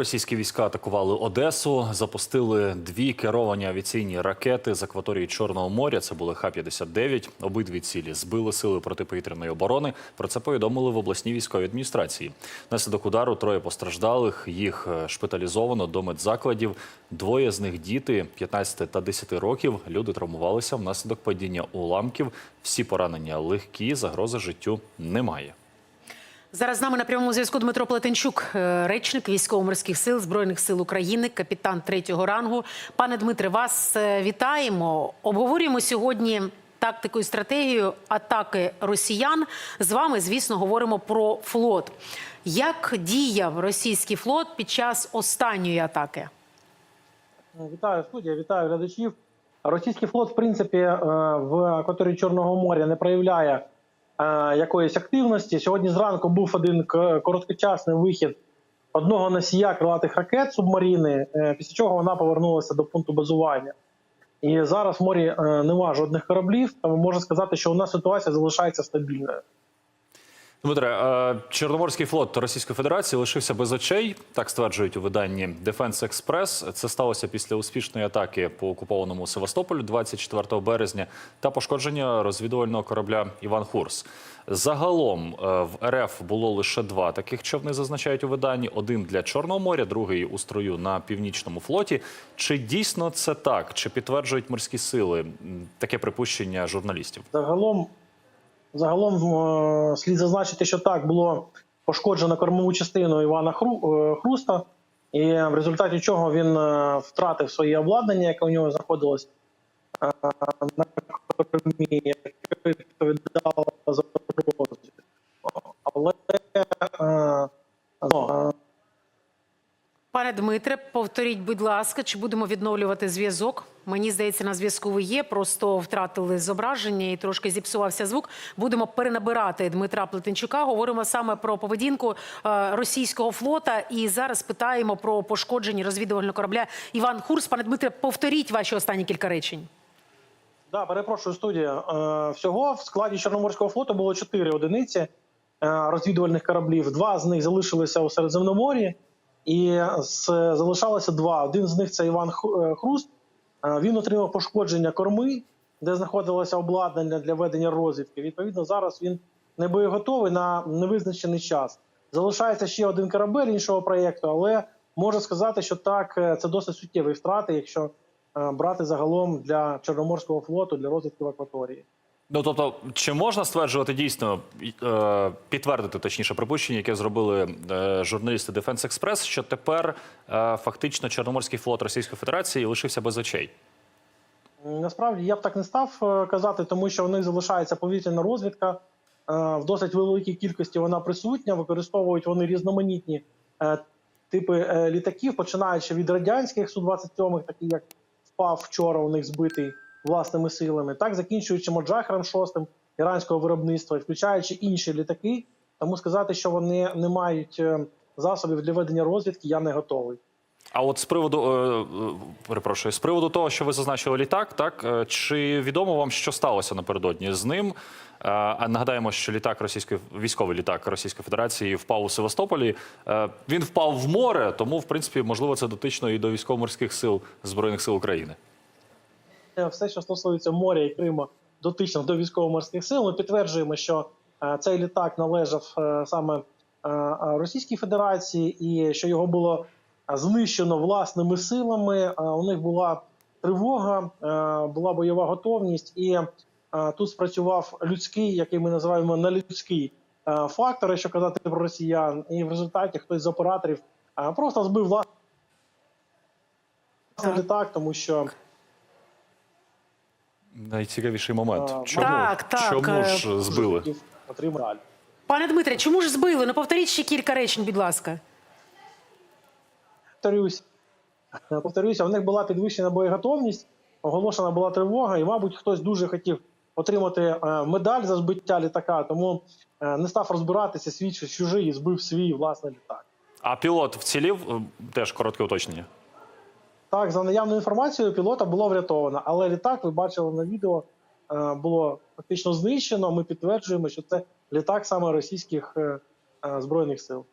Російські війська атакували Одесу, запустили дві керовані авіаційні ракети з акваторії Чорного моря. Це були Х-59. Обидві цілі збили сили протиповітряної оборони. Про це повідомили в обласній військовій адміністрації. Наслідок удару троє постраждалих. Їх е, шпиталізовано до медзакладів. Двоє з них діти 15 та 10 років. Люди травмувалися внаслідок падіння уламків. Всі поранення легкі, загрози життю немає. Зараз з нами на прямому зв'язку Дмитро Плетенчук, е, речник військово-морських сил Збройних сил України, капітан третього рангу. Пане Дмитре, вас е, вітаємо. Обговорюємо сьогодні тактику і стратегію атаки росіян. З вами, звісно, говоримо про флот. Як діяв російський флот під час останньої атаки? Вітаю студія, вітаю глядачів. Російський флот, в принципі, е, в акваторії Чорного моря не проявляє е, якоїсь активності. Сьогодні зранку був один короткочасний вихід одного носія крилатих ракет субмаріни, е, після чого вона повернулася до пункту базування. І зараз в морі е, нема жодних кораблів, тому можна сказати, що у нас ситуація залишається стабільною. Дмитре, Чорноморський флот Російської Федерації лишився без очей. Так стверджують у виданні Defense Express. Це сталося після успішної атаки по окупованому Севастополю 24 березня та пошкодження розвідувального корабля Іван Хурс. Загалом е, в РФ було лише два таких човни, зазначають у виданні: один для Чорного моря, другий у строю на північному флоті. Чи дійсно це так? Чи підтверджують морські сили таке припущення журналістів? Загалом, загалом е, слід зазначити, що так було пошкоджено кормову частину Івана Хру- е, Хруста, і в результаті чого він е, втратив своє обладнання, яке у нього знаходилось на кормі, яке відповідало за розвідку. Але ну, Пане Дмитре, повторіть, будь ласка, чи будемо відновлювати зв'язок? Мені здається, на зв'язку ви є. Просто втратили зображення і трошки зіпсувався звук. Будемо перенабирати Дмитра Плетенчука. Говоримо саме про поведінку е, російського флота. І зараз питаємо про пошкодження розвідувального корабля Іван Хурс. Пане Дмитре, повторіть ваші останні кілька речень. Да, перепрошую студія. Е, Всього в складі Чорноморського флоту було чотири одиниці е, розвідувальних кораблів. Два з них залишилися у Середземномор'ї, і залишалося два. Один з них це Іван Хруст. Е, Він отримав пошкодження корми, де знаходилося обладнання для ведення розвідки. Відповідно, зараз він не боєготовий на невизначений час. Залишається ще один корабель іншого проєкту, але можу сказати, що так е, це досить суттєві втрати, якщо е, брати загалом для Чорноморського флоту для розвідки в акваторії. Ну тобто, чи можна стверджувати дійсно е, підтвердити точніше припущення, яке зробили е, журналісти Defense Express, що тепер е, фактично Чорноморський флот Російської Федерації лишився без очей? Насправді я б так не став казати, тому що в них залишається повітряна розвідка. В досить великій кількості вона присутня. Використовують вони різноманітні типи літаків, починаючи від радянських су 27 такі як впав вчора, у них збитий власними силами, так закінчуючи Моджахером 6 іранського виробництва, включаючи інші літаки. Тому сказати, що вони не мають е, засобів для ведення розвідки, я не готовий. А от з приводу е, е, перепрошую, з приводу того, що ви зазначили літак, так чи відомо вам, що сталося напередодні з ним? А нагадаємо, що літак російської військовий літак Російської Федерації впав у Севастополі. Він впав в море, тому в принципі можливо це дотично і до військово-морських сил збройних сил України. Е, все, що стосується моря і Криму, дотично до військово-морських сил. Ми підтверджуємо, що е, цей літак належав е, саме Російській Федерації, і що його було знищено власними силами. У них була тривога, була бойова готовність, і тут спрацював людський, який ми називаємо нелюдський е, фактор, якщо казати про росіян, і в результаті хтось з операторів просто збив власний Так. літак, тому що Найцікавіший момент. А, Чому, так, так, Чому е, ж збили? Пане Дмитре, чому ж збили? Ну повторіть ще кілька речень, будь ласка. повторюсь, повторюся, в них була підвищена боєготовність, оголошена була тривога, і, мабуть, хтось дуже хотів отримати е, медаль за збиття літака, тому е, не став розбиратися, свій чи чужий і збив свій власний літак. А пілот вцілів? Теж коротке уточнення. Так, за наявною інформацією, пілота було врятовано, але літак, ви бачили на відео, е, було фактично знищено. Ми підтверджуємо, що це літак саме російських е, е, збройних сил.